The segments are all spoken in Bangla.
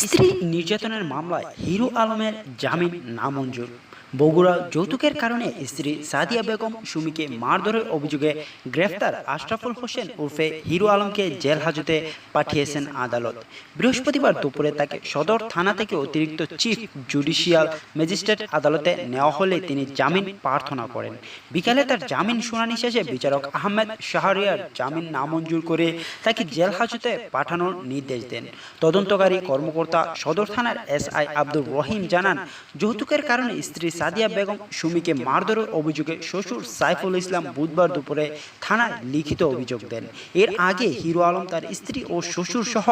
স্ত্রী নির্যাতনের মামলায় হিরো আলমের জামিন নামঞ্জুর। বগুড়া যৌতুকের কারণে স্ত্রী সাদিয়া বেগম সুমিকে মারধরের অভিযোগে গ্রেফতার আশরাফুল হোসেন উর্ফে হিরো আলমকে জেল হাজতে পাঠিয়েছেন আদালত। বৃহস্পতিবার দুপুরে তাকে সদর থানা থেকে অতিরিক্ত চিফ জুডিশিয়াল ম্যাজিস্ট্রেট আদালতে নেওয়া হলে তিনি জামিন প্রার্থনা করেন। বিকালে তার জামিন শুনানি শেষে বিচারক আহমেদ শাহরিয়ার জামিন নামঞ্জুর করে তাকে জেল হাজতে পাঠানোর নির্দেশ দেন। তদন্তকারী কর্মকর্তা সদর থানার এসআই আব্দুর রহিম জানান, যৌতুকের কারণে স্ত্রী সাদিয়া বেগম, সুমিকে মারধরের অভিযোগে শ্বশুর সাইফুল ইসলাম বুধবার দুপুরে থানায় লিখিত অভিযোগ দেন। এর আগে হিরো আলম তার স্ত্রী ও শ্বশুর সহ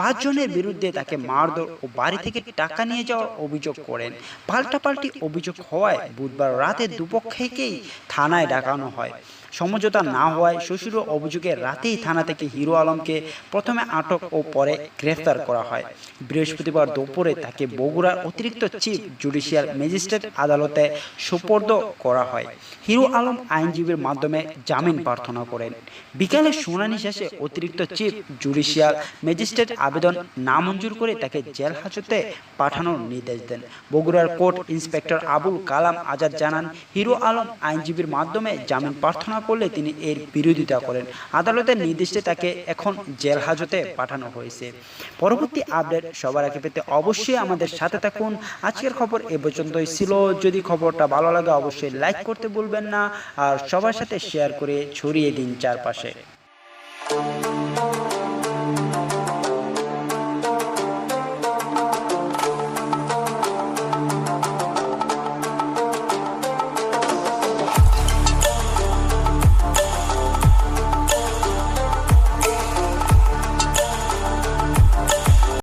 পাঁচজনের বিরুদ্ধে তাকে মারধর ও বাড়ি থেকে টাকা নিয়ে যাওয়ার অভিযোগ করেন। পাল্টাপাল্টি অভিযোগ হওয়ায় বুধবার রাতে দুপক্ষেকেই থানায় ডাকানো হয়। সমঝোতা না হওয়ায় শ্বশুর অভিযোগে রাতেই থানা থেকে হিরো আলমকে প্রথমে আটক ও পরে গ্রেফতার করা হয়। বৃহস্পতিবার দুপুরে তাকে বগুড়ার অতিরিক্ত চিফ জুডিশিয়াল ম্যাজিস্ট্রেট আদালতে সুপর্দ করা হয়। হিরো আলম আইনজীবীর মাধ্যমে জামিন প্রার্থনা করেন। বিকালে শুনানি শেষে অতিরিক্ত চিফ জুডিশিয়াল ম্যাজিস্ট্রেট আবেদন নামঞ্জুর করে তাকে জেল হাজতে পাঠানোর নির্দেশ দেন। বগুড়ার কোর্ট ইন্সপেক্টর আবুল কালাম আজাদ জানান, হিরো আলম আইনজীবীর মাধ্যমে জামিন প্রার্থনা করলে তিনি এর বিরোধিতা করেন। আদালতের নির্দেশে তাকে এখন জেল হাজতে পাঠানো হয়েছে। পরবর্তী আপডেট সবার আগে পেতে অবশ্যই আমাদের সাথে থাকুন। আজকের খবর এ পর্যন্তই ছিল। যদি খবরটা ভালো লাগে, অবশ্যই লাইক করতে ভুলবেন না। আর সবার সাথে শেয়ার করে ছড়িয়ে দিন চারপাশে।